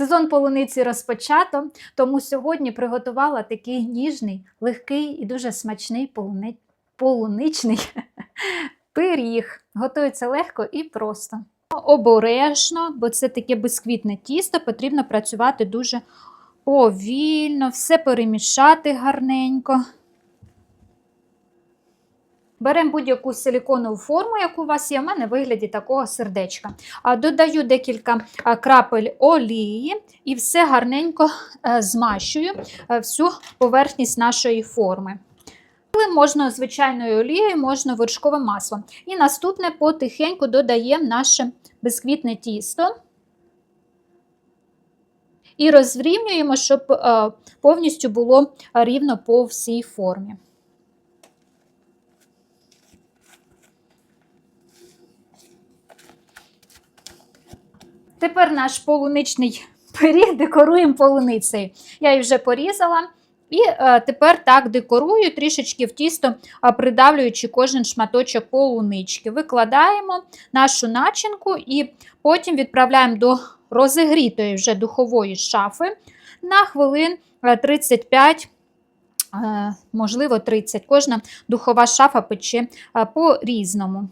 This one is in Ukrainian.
Сезон полуниці розпочато, тому сьогодні приготувала такий ніжний, легкий і дуже смачний полуни... полуничний пиріг. Готується легко і просто. Обережно, бо це таке бисквітне тісто, потрібно працювати дуже повільно, все перемішати гарненько. Беремо будь-яку силіконову форму, яку у вас є, в мене в вигляді такого сердечка. Додаю декілька крапель олії і все гарненько е, змащую е, всю поверхність нашої форми. Можна звичайною олією, можна вершковим маслом. І наступне потихеньку додаємо наше бисквітне тісто. І розрівнюємо, щоб е, повністю було рівно по всій формі. Тепер наш полуничний пиріг декоруємо полуницею. Я її вже порізала. І е, тепер так декорую, трішечки в тісто е, придавлюючи кожен шматочок полунички. Викладаємо нашу начинку і потім відправляємо до розігрітої вже духової шафи на хвилин е, 35, е, можливо, 30. Кожна духова шафа пече по-різному.